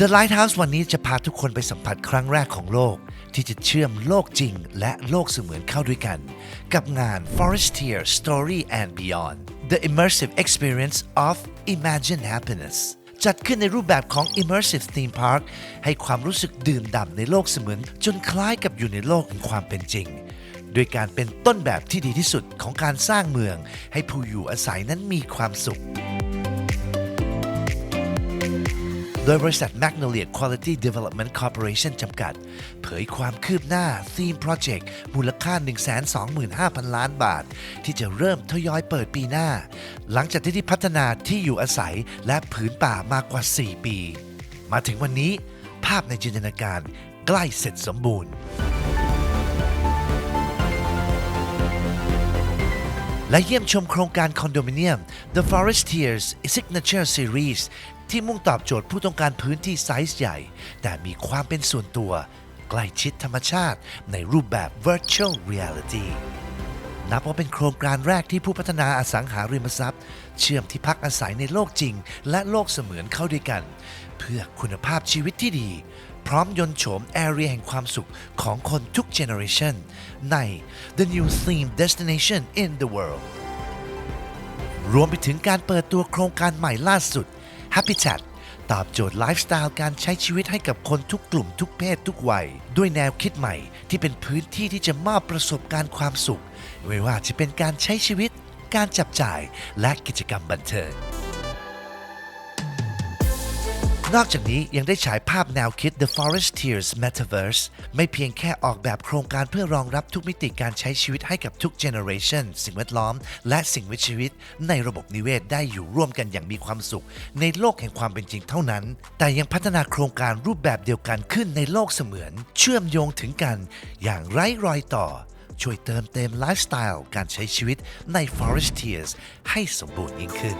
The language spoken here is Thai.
The Lighthouse วันนี้จะพาทุกคนไปสัมผัสครั้งแรกของโลก ที่จะเชื่อมโลกจริง และโลกเสมือนเข้าด้วยกัน กับงาน Forestier Story and Beyond The Immersive Experience of Imagine Happiness จัดขึ้นในรูปแบบของ Immersive Theme Park ให้ความรู้สึกดื่มด่ำในโลกเสมือน จนคล้ายกับอยู่ในโลกแห่งความเป็นจริงโดยการเป็นต้นแบบที่ดีที่สุดของการสร้างเมือง ให้ผู้อยู่อาศัยนั้นมีความสุข โดยบริษัท Magnolia Quality Development Corporation จำกัด เผยความคืบหน้า Theme Project มูลค่า 125,000 ล้านบาท ที่จะเริ่มทยอยเปิดปีหน้า หลังจากที่ได้พัฒนาที่อยู่อาศัยและผืนป่ามากกว่า 4 ปี มาถึงวันนี้ ภาพในจินตนาการใกล้เสร็จสมบูรณ์ และเยี่ยมชมโครงการคอนโดมิเนียม The Forestiers Signature Series ที่มุ่งตอบโจทย์ผู้ต้องการพื้นที่ไซส์ใหญ่ แต่มีความเป็นส่วนตัว ใกล้ชิดธรรมชาติในรูปแบบ Virtual Reality นับว่าเป็นโครงการแรกที่ผู้พัฒนาอสังหาริมทรัพย์ เชื่อมที่พักอาศัยในโลกจริง และโลกเสมือนเข้าด้วยกัน เพื่อคุณภาพชีวิตที่ดี พร้อมยนโฉมแอเรียแห่งความสุขของคนทุกเจเนอเรชันใน The New Theme Destination in the World รวมไปถึงการเปิดตัวโครงการใหม่ล่าสุด Habitat ตอบโจทย์ไลฟ์สไตล์การใช้ชีวิตให้กับคนทุกกลุ่มทุกเพศทุกวัย ด้วยแนวคิดใหม่ที่เป็นพื้นที่ที่จะมอบประสบการณ์ความสุข ไม่ว่าจะเป็นการใช้ชีวิต การจับจ่ายและกิจกรรมบันเทิง นอกจากนี้ยังได้ฉายภาพแนวคิด The Foresteers Metaverse ไม่เพียงแค่ออกแบบโครงการเพื่อรองรับทุกมิติการใช้ชีวิตให้กับทุกเจเนอเรชันสิ่งแวดล้อม และสิ่งมีชีวิต ในระบบนิเวศได้อยู่ร่วมกันอย่างมีความสุข ในโลกแห่งความเป็นจริงเท่านั้น แต่ยังพัฒนาโครงการรูปแบบเดียวกันขึ้นในโลกเสมือน เชื่อมโยงถึงกัน อย่างไร้รอยต่อ ช่วยเติมเต็มไลฟ์สไตล์การใช้ชีวิตใน Foresteers ให้สมบูรณ์ยิ่งขึ้น